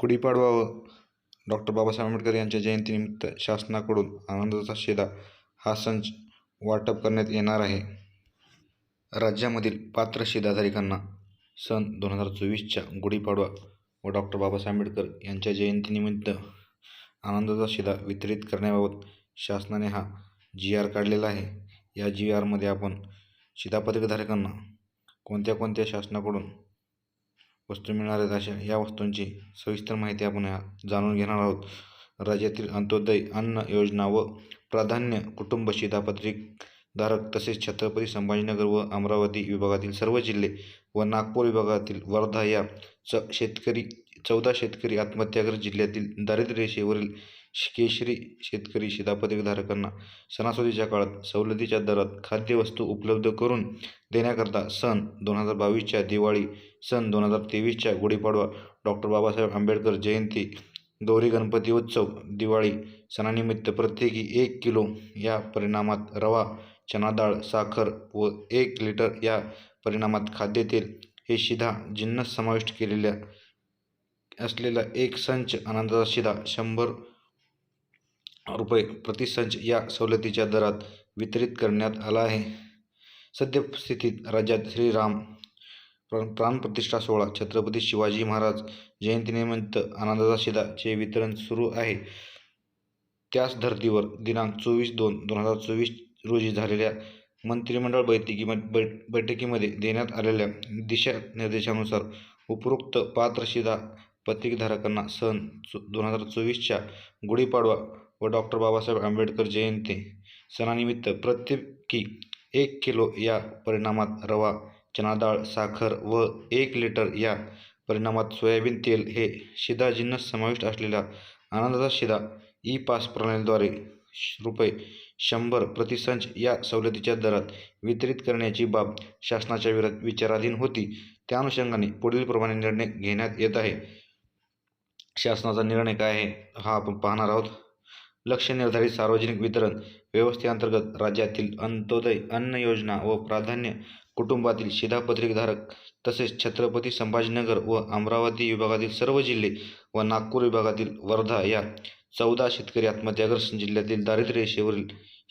गुढीपाडवा व डॉक्टर बाबासाहेब आंबेडकर यांच्या जयंतीनिमित्त शासनाकडून आनंदाचा शिधा हा संच वाटप करण्यात येणार आहे. राज्यामधील पात्र शिधाधारकांना सन दोन हजार चोवीसच्या गुढीपाडवा व डॉक्टर बाबासाहेब आंबेडकर यांच्या जयंतीनिमित्त आनंदाचा शिधा वितरित करण्याबाबत शासनाने हा जी आर काढलेला आहे. या जी आरमध्ये आपण शिधापत्रकधारकांना कोणत्या कोणत्या शासनाकडून वस्तू मिळणार आहेत अशा या वस्तूंची सविस्तर माहिती आपण या जाणून घेणार आहोत. राज्यातील अंत्योदय अन्न योजना व प्राधान्य कुटुंब शिधापत्रिकधारक तसेच छत्रपती संभाजीनगर व अमरावती विभागातील सर्व जिल्हे व नागपूर विभागातील वर्धा या च शेतकरी चौदा शेतकरी आत्महत्याग्रस्त जिल्ह्यातील दारिद्र्य रेषेवरील केशरी शेतकरी शिधापत्रिकधारकांना सणासुदीच्या काळात सवलतीच्या दरात खाद्यवस्तू उपलब्ध करून देण्याकरता सन दोन हजार बावीसच्या दिवाळी सन दोन हजार तेवीसच्या गुढीपाडवा डॉक्टर बाबासाहेब आंबेडकर जयंती गौरी गणपती उत्सव दिवाळी सणानिमित्त प्रत्येकी एक किलो या परिणामात रवा चना डाळ साखर व एक लिटर या परिणामात खाद्यतेल हे शिधा जिन्नस समाविष्ट केलेल्या असलेला एक संच आनंदाचा शिधा शंभर रुपये प्रतिसंच या सवलतीच्या दरात वितरित करण्यात आला आहे. सद्यस्थितीत राज्यात श्रीराम प्राणप्रतिष्ठा सोहळा छत्रपती शिवाजी महाराज जयंतीनिमित्त आनंदाचा शिधाचे वितरण सुरू आहे. त्याच धर्तीवर दिनांक चोवीस दोन दोन हजार चोवीस रोजी झालेल्या मंत्रिमंडळ बैठकीमध्ये बैठकीमध्ये देण्यात आलेल्या दिशानिर्देशानुसार उपरोक्त पात्र शिधा पत्रिकाधारकांना सन चो दोन हजार चोवीसच्या गुढीपाडवा व डॉक्टर बाबासाहेब आंबेडकर जयंती सणानिमित्त प्रत्येकी एक किलो या परिणामात रवा चणा डाळ साखर व एक लिटर या परिणामात सोयाबीन तेल हे शिधा जिन्नस समाविष्ट असलेला आनंदाचा शिधा ई पास प्रणालीद्वारे रुपये शंभर प्रतिसंच या सवलतीच्या दरात वितरित करण्याची बाब शासनाच्या विरोध विचाराधीन होती. त्या अनुषंगाने पुढीलप्रमाणे निर्णय घेण्यात येत आहे. शासनाचा निर्णय काय आहे हा आपण पाहणार आहोत. लक्ष्य निर्धारित सार्वजनिक वितरण व्यवस्थेअंतर्गत राज्यातील अंत्योदय अन्न योजना व प्राधान्य कुटुंबातील शिधापत्रिकधारक तसेच छत्रपती संभाजीनगर व अमरावती विभागातील सर्व जिल्हे व नागपूर विभागातील वर्धा या चौदा शेतकरी आत्महत्याग्रस्त जिल्ह्यातील दारिद्र्य रेषेवरील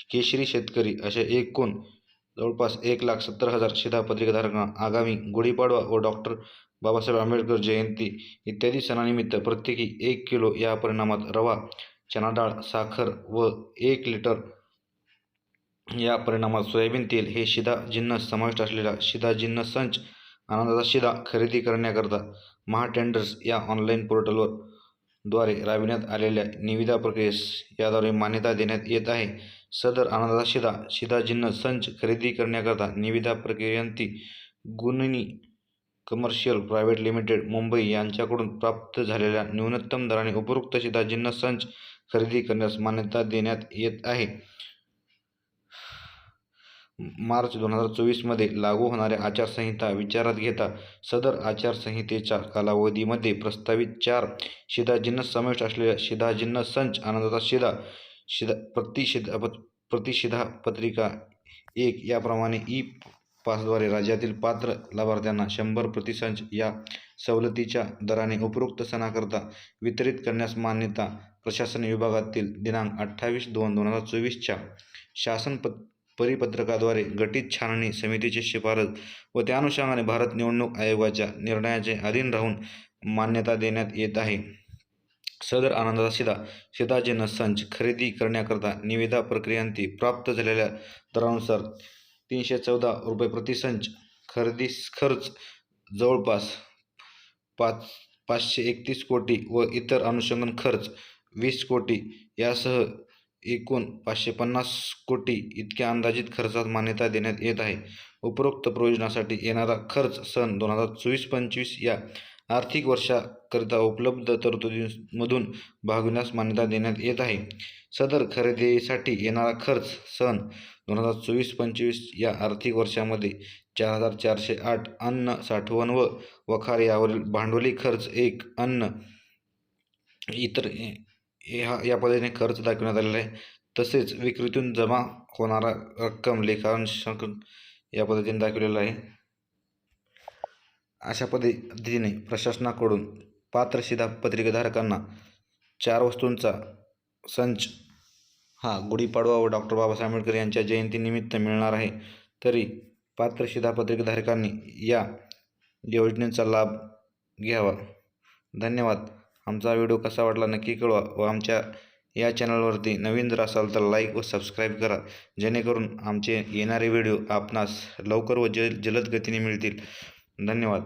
केशरी शेतकरी अशा एकूण जवळपास एक लाख सत्तर हजार शिधापत्रिकाधारकांना आगामी गुढीपाडवा व डॉक्टर बाबासाहेब आंबेडकर जयंती इत्यादी सणानिमित्त प्रत्येकी एक किलो या परिणामात रवा चणा डाळ साखर व एक लिटर या परिणामात सोयाबीन तेल हे शिधा जिन्नस समाविष्ट असलेला शिधा जिन्नस संच आनंदाचा शिधा खरेदी करण्याकरता महाटेंडर्स या ऑनलाईन पोर्टलवर द्वारे राबविण्यात आलेल्या निविदा प्रक्रियेस याद्वारे मान्यता देण्यात येत आहे. सदर आनंदाचा शिधा शिधा जिन्नस संच खरेदी करण्याकरता निविदा प्रक्रियंती गुणनी कमर्शियल प्रायव्हेट लिमिटेड मुंबई यांच्याकडून प्राप्त झालेल्या न्यूनतम दराने उपरोक्त शिदाजिन्न संच खरेदी करण्यास मान्यता देण्यात येत आहे. मार्च दोन हजार चोवीसमध्ये लागू होणाऱ्या आचारसंहिता विचारात घेता सदर आचारसंहितेच्या कालावधीमध्ये प्रस्तावित चार शिदाजिन्नस समाविष्ट असलेल्या शिदाजिन्न संच आनंदाचा शिधा शिधा प्रतिशिधा प्रतिशिधा पत्रिका एक याप्रमाणे ई पासद्वारे राज्यातील पात्र लाभार्थ्यांना शंभर प्रतिसंच या सवलतीच्या दराने उपरोक्त सणाकरता वितरित करण्यास मान्यता प्रशासन विभागातील दिनांक अठ्ठावीस दोन दोन हजार चोवीसच्या शासन प परिपत्रकाद्वारे गटित छाननी समितीची शिफारस व त्या अनुषंगाने भारत निवडणूक आयोगाच्या निर्णयाचे अधीन राहून मान्यता देण्यात येत आहे. सदर आनंदाचा शिधा शिधाजिन्नस संच खरेदी करण्याकरता निविदा प्रक्रियांती प्राप्त झालेल्या दरानुसार तीनशे चौदा रुपये प्रतिसंच खरेदी खर्च जवळपास पाच पाचशे एकतीस कोटी व इतर अनुषंगन खर्च वीस कोटी. यासह एकूण पाचशे पन्नास कोटी इतक्या अंदाजित खर्चात मान्यता देण्यात येत आहे. उपरोक्त प्रयोजनासाठी येणारा खर्च सन दोन हजार चोवीस पंचवीस या आर्थिक वर्षाकरिता उपलब्ध तरतुदींमधून भागविण्यास मान्यता देण्यात येत आहे. सदर खरेदीसाठी येणारा खर्च सन दोन हजार चोवीस पंचवीस या आर्थिक वर्षामध्ये चार हजार चारशे आठ अन्न साठवण व वखार यावरील भांडवली खर्च एक अन्न इतर ह्या या पद्धतीने खर्च दाखवण्यात आलेला आहे. तसेच विक्रीतून जमा होणारा रक्कम लेखांश या पद्धतीने दाखवलेला आहे. अशा पद्धतीने प्रशासनाकडून पात्र शिधापत्रिकाधारकांना चार वस्तूंचा संच हा गुढीपाडवा व डॉक्टर बाबासाहेब आंबेडकर यांच्या जयंतीनिमित्त मिळणार आहे. तरी पात्र शिधापत्रिकाधारकांनी या योजनेचा लाभ घ्यावा. धन्यवाद. आमचा व्हिडिओ कसा वाटला नक्की कळवा व आमच्या या चॅनलवरती नवीन जर असाल तर लाईक व सबस्क्राईब करा. जेणेकरून आमचे येणारे व्हिडिओ आपणास लवकर व जल जलद गतीने मिळतील. धन्यवाद.